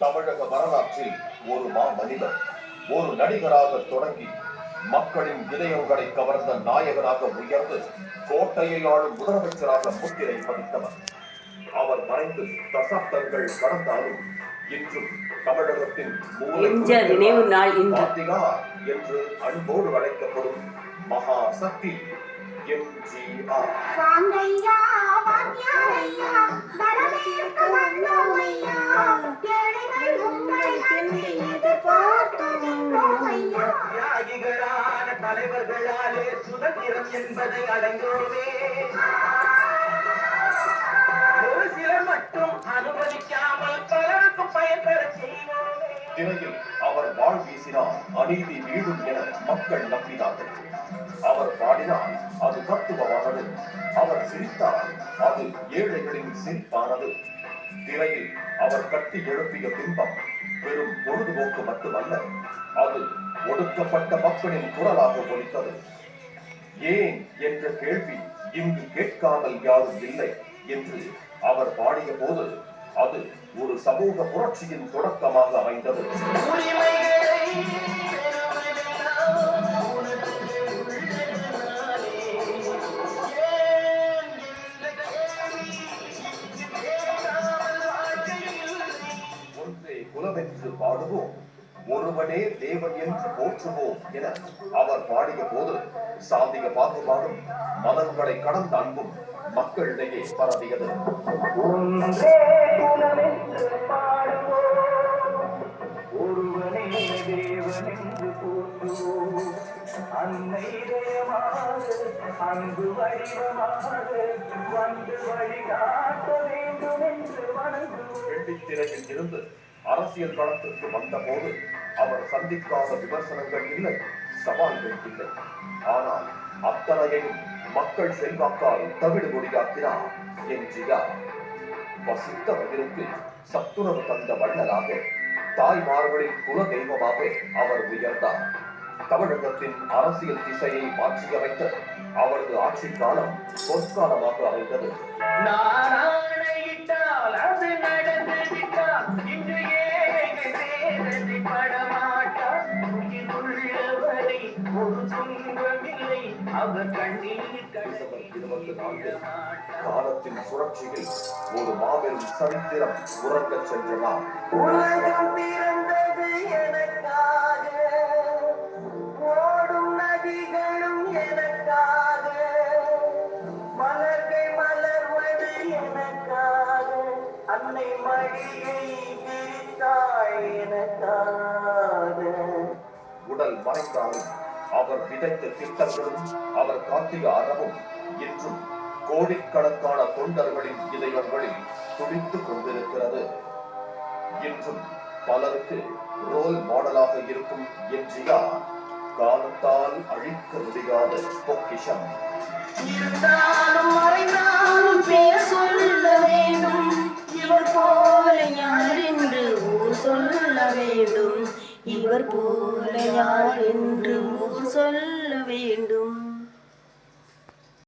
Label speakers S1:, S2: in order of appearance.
S1: தமிழக வரலாற்றில் ஒரு மா மனிதர் ஒரு நடிகராக தொடங்கி மக்களின் இதயங்களை கவர்ந்த நாயகனாக உயர்ந்து கோட்டையை ஆளும் முதலமைச்சராக முத்திரை பதித்தவர். அவர் மறைந்து தசாப்தங்கள் கடந்தாலும் இன்றும் தமிழகத்தின்
S2: நினைவு நாள்
S1: என்று அன்போடு அழைக்கப்படும் மகா சக்தி எம்ஜிஆர்.
S3: தியாகிகளான தலைவர்களாலே சுதந்திரம் என்பதை அடைந்தோமே. ஒரு சிலர் மட்டும் அனுமதிக்காமல் பலருக்கு பயன்பெற செய்வோமே.
S1: திரையில் அவர் வாழ் வீசினால் அநீதி வீழும் என மக்கள் நம்பினார்கள். அவர் பாடினால் அது தத்துவமானது. அவர் சிரித்தால் அது ஏழைகளின் சிரிப்பானது. திரையில் அவர் கட்டி எழுப்பிய பிம்பம் வெறும் பொழுதுபோக்கு மட்டுமல்ல அது ஒடுக்கப்பட்ட மக்களின் குரலாக ஒலித்தது. ஏன் என்ற கேள்வி இங்கு கேட்காமல் யாரும் இல்லை என்று அவர் பாடிய போது அது ஒரு சமூக புரட்சியின் தொடக்கமாக அமைந்தது. குலவென்று பாடுவோம். ஒருவனே தேவன் என்று போற்றுவோம் என அவர் பாடிய போது சாதிய பாகுபாடும் மதங்களை கடந்த அன்பும் மக்களிடையே பரவியது.
S3: அன்னை இதயமாக அன்பு வடிவமாக வந்து வழிகாட்ட வேண்டும் என்று வணங்குவோம்.
S1: வெள்ளித்திரையில் இருந்து அரசியல் களத்திற்கு வந்தபோது அவர் சந்திக்காத விமர்சனங்கள் இல்லை சவால்கள் இல்லை. ஆனால் அத்தனையையும் மக்கள் செல்வாக்கால் தவிடு மொழியாக்கினார் எம்ஜிஆர். வசித்த வயதிற்கு சத்துணவு தந்த வள்ளலாக தாய்மார்களின் குல தெய்வமாக அவர் உயர்ந்தார். தமிழகத்தின் அரசியல் திசையை மாற்றியமைத்த அவரது ஆட்சி காலம் பொற்காலமாக அமைந்தது. காலத்தின் சுழற்சியில் ஒரு மாபெரும் சரித்திரம் உறங்கச் சென்ற நாள்
S3: உலகம் பிறந்தது எனக்காக ஓடும் நதிகளும் எனக்காக மலர்கள் மலர்வது எனக்காக அன்னை மடியை விரித்தாள் எனக்காக.
S1: உடல் மறைந்தாலும் அவர் விதைத்த திட்டங்களும் அவர் காட்டிய அறமும் இன்றும் கோடிக்கணக்கான தொண்டர்களின் இதயங்களில் துடித்துக் கொண்டிருக்கிறது. இன்றும் பலருக்கு ரோல் மாடலாக இருக்கும் எம்ஜிஆர் காலத்தால் அழிக்க முடியாத பொக்கிஷம்.
S3: இருந்தாலும் மறைந்தாலும்
S4: இவர் போல யார் என்று ஊர் சொல்ல வேண்டும்.